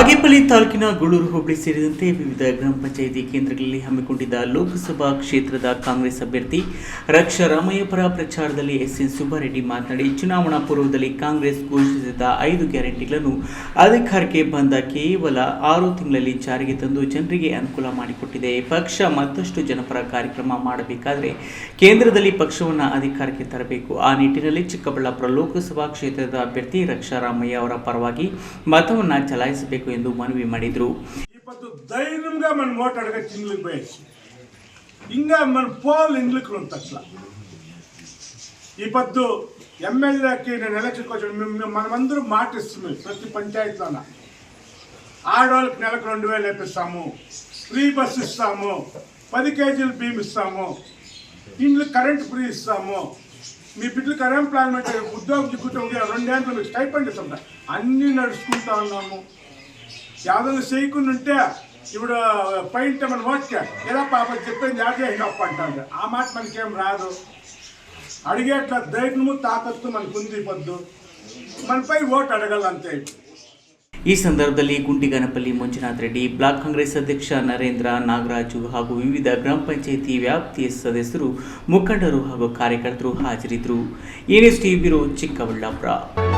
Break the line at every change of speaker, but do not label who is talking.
ಬಾಗೇಪಲ್ಲಿ ತಾಲೂಕಿನ ಗೂಳೂರು ಹೋಬಳಿ ಸೇರಿದಂತೆ ವಿವಿಧ ಗ್ರಾಮ ಪಂಚಾಯಿತಿ ಕೇಂದ್ರಗಳಲ್ಲಿ ಹಮ್ಮಿಕೊಂಡಿದ್ದ ಲೋಕಸಭಾ ಕ್ಷೇತ್ರದ ಕಾಂಗ್ರೆಸ್ ಅಭ್ಯರ್ಥಿ ರಕ್ಷಾ ರಾಮಯ್ಯಪರ ಪ್ರಚಾರದಲ್ಲಿ ಎಸ್ ಎನ್ ಸುಬ್ಬಾರೆಡ್ಡಿ ಮಾತನಾಡಿ, ಚುನಾವಣಾ ಪೂರ್ವದಲ್ಲಿ ಕಾಂಗ್ರೆಸ್ ಘೋಷಿಸಿದ್ದ ಐದು ಗ್ಯಾರಂಟಿಗಳನ್ನು ಅಧಿಕಾರಕ್ಕೆ ಬಂದ ಕೇವಲ ಆರು ತಿಂಗಳಲ್ಲಿ ಜಾರಿಗೆ ತಂದು ಜನರಿಗೆ ಅನುಕೂಲ ಮಾಡಿಕೊಟ್ಟಿದೆ. ಪಕ್ಷ ಮತ್ತಷ್ಟು ಜನಪರ ಕಾರ್ಯಕ್ರಮ ಮಾಡಬೇಕಾದರೆ ಕೇಂದ್ರದಲ್ಲಿ ಪಕ್ಷವನ್ನು ಅಧಿಕಾರಕ್ಕೆ ತರಬೇಕು. ಆ ನಿಟ್ಟಿನಲ್ಲಿ ಚಿಕ್ಕಬಳ್ಳಾಪುರ ಲೋಕಸಭಾ ಕ್ಷೇತ್ರದ ಅಭ್ಯರ್ಥಿ ರಕ್ಷಾ ರಾಮಯ್ಯ ಅವರ ಪರವಾಗಿ ಮತವನ್ನು ಚಲಾಯಿಸಬೇಕು ಎಂದು మనవి ಮಾಡಿದರು
ఈ పొద్దు ధైర్యంగా మనం ఓటు అడగచ్చు ఇండ్లకు పోయేసి ఇంకా మన పోల్ ఇండ్లకు ఉంది అట్లా ఈ పొద్దు ఎమ్మెల్యేకి నేను ఎలక్షన్కి వచ్చాను మేము- మేము- మనమందరం మాట ఇస్తున్నాం ప్రతి పంచాయతీలోన ఆడవాళ్ళకి నెలకు రెండు వేలు వేపిస్తాము ఫ్రీ బస్ ఇస్తాము పది కేజీలు బియ్యం ఇస్తాము ఇండ్లు కరెంట్ ఫ్రీ ఇస్తాము మీ బిడ్డలకు అన్ఎంప్లాయ్మెంట్ ఉద్యోగం చిక్కుతాం రెండేళ్ళు మీకు స్టైపెండ్ ఇస్తాం అన్నీ నడుచుకుంటా ఉన్నాము ಯಾವ್ದಾದ್ರು చేయకుండా ఉంటే ఇప్పుడు పైంట మన ఓట్కే ఎలా పాప చెప్పింది యాదే అప్ప అంటారు ఆ మాట మనకేం రాదు అడిగేట్ల ధైర్యము తాకత్తు మనకు ఉంది పొద్దు మనపై ఓటు అడగాలంతే
ಈ ಸಂದರ್ಭದಲ್ಲಿ ಗುಂಡಿಗನಪಲ್ಲಿ ಮಂಜುನಾಥ್ ರೆಡ್ಡಿ ಬ್ಲಾಕ್ ಕಾಂಗ್ರೆಸ್ ಅಧ್ಯಕ್ಷ ನರೇಂದ್ರ ನಾಗರಾಜು ಹಾಗೂ ವಿವಿಧ ಗ್ರಾಮ ಪಂಚಾಯಿತಿ ವ್ಯಾಪ್ತಿಯ ಸದಸ್ಯರು ಮುಖಂಡರು ಹಾಗೂ ಕಾರ್ಯಕರ್ತರು ಹಾಜರಿದ್ದರು ಎನ್ಎಸ್ ಟಿ ಬ್ಯೂರೋ ಚಿಕ್ಕಬಳ್ಳಾಪುರ